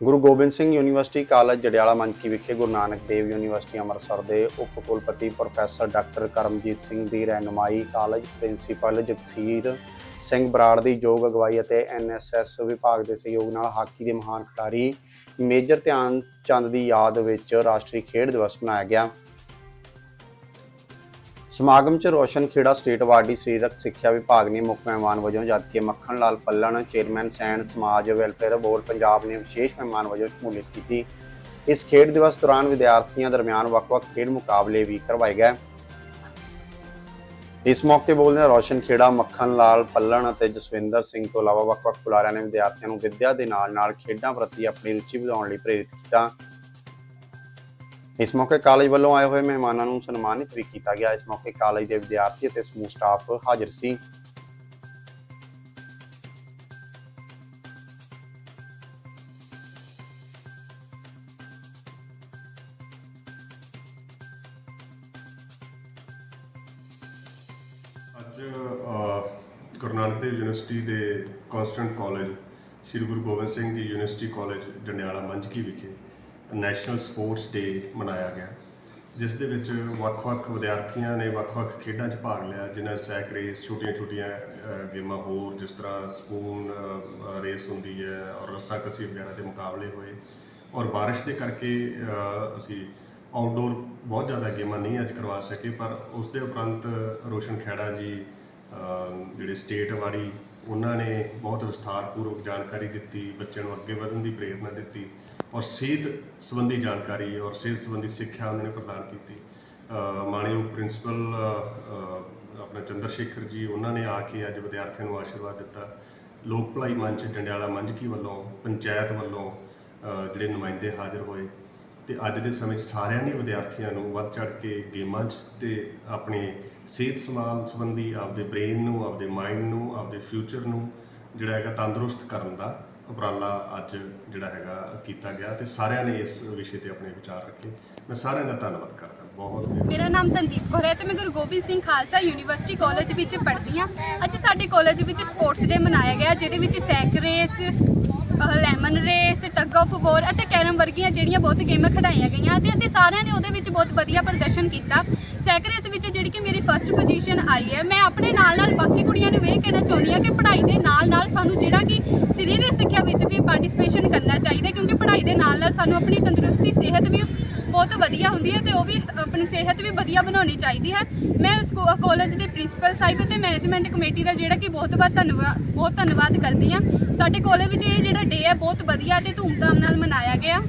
ਗੁਰੂ Gobind Singh university college Jandiala monkey ਵਿਖੇ Guru Nanak Dev university Amritsar ਦੇ ਉਪ ਕੁਲਪਤੀ ਪ੍ਰੋਫੈਸਰ ਡਾਕਟਰ ਕਰਮਜੀਤ ਸਿੰਘ ਦੀ ਰਹਿਨੁਮਾਈ ਕਾਲਜ ਪ੍ਰਿੰਸੀਪਲ ਜਗਸੀਰ ਸਿੰਘ ਬਰਾੜ ਦੀ ਯੋਗ ਅਗਵਾਈ ਅਤੇ ਐਨਐਸਐਸ ਵਿਭਾਗ ਦੇ ਸਹਿਯੋਗ ਨਾਲ ਹਾਕੀ ਦੇ ਮਹਾਨ ਖਿਡਾਰੀ ਮੇਜਰ ਧਿਆਨ ਚੰਦ ਦੀ ਯਾਦ ਵਿੱਚ ਰਾਸ਼ਟਰੀ ਖੇਡ ਦਿਵਸ ਮਨਾਇਆ ਗਿਆ। ਸਮਾਗਮ 'ਚ ਰੋਸ਼ਨ ਖੇੜਾ ਸਟੇਟ ਅਵਾਰਡੀ ਸਰੀਰਕ ਸਿੱਖਿਆ ਵਿਭਾਗ ਨੇ ਮੁੱਖ ਮਹਿਮਾਨ ਵਜੋਂ ਜਦਕਿ ਮੱਖਣ ਲਾਲ ਪੱਲਣ, ਚੇਅਰਮੈਨ ਸੈਨ ਸਮਾਜ ਵੈਲਫੇਅਰ ਬੋਰਡ ਪੰਜਾਬ ਨੇ ਵਿਸ਼ੇਸ਼ ਮਹਿਮਾਨ ਵਜੋਂ ਸ਼ਮੂਲੀਅਤ ਕੀਤੀ। ਇਸ ਖੇਡ ਦਿਵਸ ਦੌਰਾਨ ਵਿਦਿਆਰਥੀਆਂ ਦਰਮਿਆਨ ਵੱਖ-ਵੱਖ ਖੇਡ ਮੁਕਾਬਲੇ ਵੀ ਕਰਵਾਏ ਗਏ। ਇਸ ਮੌਕੇ ਬੋਲਦੇ ਰੋਸ਼ਨ ਖੇੜਾ, ਮੱਖਣ ਲਾਲ ਪੱਲਣ ਅਤੇ ਜਸਵਿੰਦਰ ਸਿੰਘ ਤੋਂ ਇਲਾਵਾ ਵੱਖ-ਵੱਖ ਖਿਡਾਰੀਆਂ ਨੇ ਵਿਦਿਆਰਥੀਆਂ ਨੂੰ ਵਿੱਦਿਆ ਦੇ ਨਾਲ-ਨਾਲ ਖੇਡਾਂ ਪ੍ਰਤੀ ਆਪਣੀ ਰੁਚੀ ਵਧਾਉਣ ਲਈ ਪ੍ਰੇਰਿਤ ਕੀਤਾ। ਇਸ ਮੌਕੇ ਕਾਲਜ ਵੱਲੋਂ ਆਏ ਹੋਏ ਮਹਿਮਾਨਾਂ ਨੂੰ ਸਨਮਾਨਿਤ ਵੀ ਕੀਤਾ ਗਿਆ। ਇਸ ਮੌਕੇ ਕਾਲਜ ਦੇ ਵਿਦਿਆਰਥੀ ਅਤੇ ਸਮੂਹ ਸਟਾਫ ਹਾਜ਼ਰ ਸੀ। ਅੱਜ ਗੁਰੂ ਨਾਨਕ ਦੇਵ ਯੂਨੀਵਰਸਿਟੀ ਦੇ constituent college, Sri Guru Gobind Singh ji university college Jandiala ਮੰਝਕੀ ਵਿਖੇ ਨੈਸ਼ਨਲ ਸਪੋਰਟਸ ਡੇ ਮਨਾਇਆ ਗਿਆ, ਜਿਸ ਦੇ ਵਿੱਚ ਵੱਖ-ਵੱਖ ਵਿਦਿਆਰਥੀਆਂ ਨੇ ਵੱਖ-ਵੱਖ ਖੇਡਾਂ 'ਚ ਭਾਗ ਲਿਆ, ਜਿਨ੍ਹਾਂ ਸੈਕ ਰੇਸ, ਛੋਟੀਆਂ-ਛੋਟੀਆਂ ਗੇਮਾਂ ਹੋਰ, ਜਿਸ ਤਰ੍ਹਾਂ ਸਪੂਨ ਰੇਸ ਹੁੰਦੀ ਹੈ ਔਰ ਰੱਸਾ ਰੱਸਾਕੱਸੀ ਵਗੈਰਾ ਦੇ ਮੁਕਾਬਲੇ ਹੋਏ ਔਰ ਬਾਰਿਸ਼ ਦੇ ਕਰਕੇ ਅਸੀਂ ਆਊਟਡੋਰ ਬਹੁਤ ਜ਼ਿਆਦਾ ਗੇਮਾਂ ਨਹੀਂ ਅੱਜ ਕਰਵਾ ਸਕੇ, ਪਰ ਉਸ ਦੇ ਉਪਰੰਤ ਰੋਸ਼ਨ ਖੈੜਾ ਜੀ ਜਿਹੜੇ ਸਟੇਟ ਵਾਲੀ, ਉਹਨਾਂ ਨੇ ਬਹੁਤ ਵਿਸਥਾਰਪੂਰਵਕ ਜਾਣਕਾਰੀ ਦਿੱਤੀ, ਬੱਚਿਆਂ ਨੂੰ ਅੱਗੇ ਵਧਣ ਦੀ ਪ੍ਰੇਰਨਾ ਦਿੱਤੀ ਔਰ ਸਿਹਤ ਸੰਬੰਧੀ ਜਾਣਕਾਰੀ ਔਰ ਸਿਹਤ ਸੰਬੰਧੀ ਸਿੱਖਿਆ ਉਹਨਾਂ ਨੇ ਪ੍ਰਦਾਨ ਕੀਤੀ। ਮਾਣਯੋਗ ਪ੍ਰਿੰਸੀਪਲ ਆਪਣਾ ਚੰਦਰ ਸ਼ੇਖਰ ਜੀ, ਉਹਨਾਂ ਨੇ ਆ ਕੇ ਅੱਜ ਵਿਦਿਆਰਥੀਆਂ ਨੂੰ ਆਸ਼ੀਰਵਾਦ ਦਿੱਤਾ। ਲੋਕ ਭਲਾਈ ਮੰਚ ਡੰਡਿਆਲਾ ਮੰਝਕੀ ਵੱਲੋਂ, ਪੰਚਾਇਤ ਵੱਲੋਂ ਜਿਹੜੇ ਨੁਮਾਇੰਦੇ ਹਾਜ਼ਰ ਹੋਏ ਤੇ ਅੱਜ ਦੇ ਸਮੇਂ 'ਚ ਸਾਰਿਆਂ ਨੇ ਵਿਦਿਆਰਥੀਆਂ ਨੂੰ ਵੱਧ ਚੜ ਕੇ ਗੇਮਾਂ 'ਚ ਤੇ ਆਪਣੇ ਸਿਹਤ ਸੰਭਾਲ ਸੰਬੰਧੀ ਆਪਦੇ ਬ੍ਰੇਨ ਨੂੰ, ਆਪਦੇ ਮਾਈਂਡ ਨੂੰ, ਆਪਦੇ ਫਿਊਚਰ ਨੂੰ ਜਿਹੜਾ ਹੈਗਾ ਤੰਦਰੁਸਤ ਕਰਨ ਦਾ ਉਪਰਾਲਾ ਅੱਜ ਜਿਹੜਾ ਹੈਗਾ ਕੀਤਾ ਗਿਆ ਤੇ ਸਾਰਿਆਂ ਨੇ ਇਸ ਵਿਸ਼ੇ ਤੇ ਆਪਣੇ ਵਿਚਾਰ ਰੱਖੇ। ਮੈਂ ਸਾਰਿਆਂ ਦਾ ਧੰਨਵਾਦ ਕਰਦਾ। ਬਹੁਤ ਮੇਰਾ ਨਾਮ ਤਨਦੀਪ ਕੌਰ ਹੈ ਤੇ ਮੈਂ ਗੁਰੂ ਗੋਬਿੰਦ ਸਿੰਘ ਖਾਲਸਾ ਯੂਨੀਵਰਸਿਟੀ ਕਾਲਜ ਵਿੱਚ ਪੜ੍ਹਦੀ ਹਾਂ। ਅੱਜ ਸਾਡੇ ਕਾਲਜ ਵਿੱਚ ਸਪੋਰਟਸ ਡੇ ਮਨਾਇਆ ਗਿਆ, ਜਿਹਦੇ ਵਿੱਚ sack race lemon race, tug of war ਅਤੇ ਕੈਰਮ ਵਰਗੀਆਂ ਜਿਹੜੀਆਂ ਬਹੁਤ ਗੇਮਾਂ ਖਿਡਾਈਆਂ ਗਈਆਂ ਤੇ ਅਸੀਂ ਸਾਰਿਆਂ ਨੇ ਉਹਦੇ ਵਿੱਚ ਬਹੁਤ ਵਧੀਆ ਪ੍ਰਦਰਸ਼ਨ ਕੀਤਾ। ਸੈਕ ਵਿੱਚ ਜਿਹੜੀ ਕਿ ਮੇਰੀ ਫਸਟ ਪੋਜੀਸ਼ਨ ਆਈ ਹੈ। ਮੈਂ ਆਪਣੇ ਨਾਲ ਨਾਲ ਬਾਕੀ ਕੁੜੀਆਂ ਨੂੰ ਇਹ ਕਹਿਣਾ ਚਾਹੁੰਦੀ ਹਾਂ ਕਿ ਪੜ੍ਹਾਈ ਦੇ ਨਾਲ ਨਾਲ ਸਾਨੂੰ ਜਿਹੜਾ ਕਿ ਸਰੀਰਕ ਸਿੱਖਿਆ ਵਿੱਚ ਵੀ ਪਾਰਟਿਸਿਪੇਸ਼ਨ ਕਰਨਾ ਚਾਹੀਦਾ ਕਿਉਂਕਿ ਪੜ੍ਹਾਈ ਦੇ ਨਾਲ ਨਾਲ ਸਾਨੂੰ ਆਪਣੀ ਤੰਦਰੁਸਤੀ, ਸਿਹਤ ਵੀ ਬਹੁਤ ਵਧੀਆ ਹੁੰਦੀ ਹੈ ਤੇ ਉਹ ਵੀ ਆਪਣੀ ਸਿਹਤ ਵੀ ਵਧੀਆ ਬਣਾਉਣੀ ਚਾਹੀਦੀ ਹੈ। ਮੈਂ ਉਸ ਕਾਲਜ ਦੇ ਪ੍ਰਿੰਸੀਪਲ ਸਾਹਿਬ ਅਤੇ ਮੈਨੇਜਮੈਂਟ ਕਮੇਟੀ ਦਾ ਜਿਹੜਾ ਕਿ ਬਹੁਤ ਬਹੁਤ ਧੰਨਵਾਦ ਬਹੁਤ ਧੰਨਵਾਦ ਕਰਦੀ ਹਾਂ। ਸਾਡੇ ਕਾਲਜ ਵਿੱਚ ਇਹ ਜਿਹੜਾ ਡੇ ਹੈ ਬਹੁਤ ਵਧੀਆ ਤੇ ਧੂਮਧਾਮ ਨਾਲ ਮਨਾਇਆ ਗਿਆ।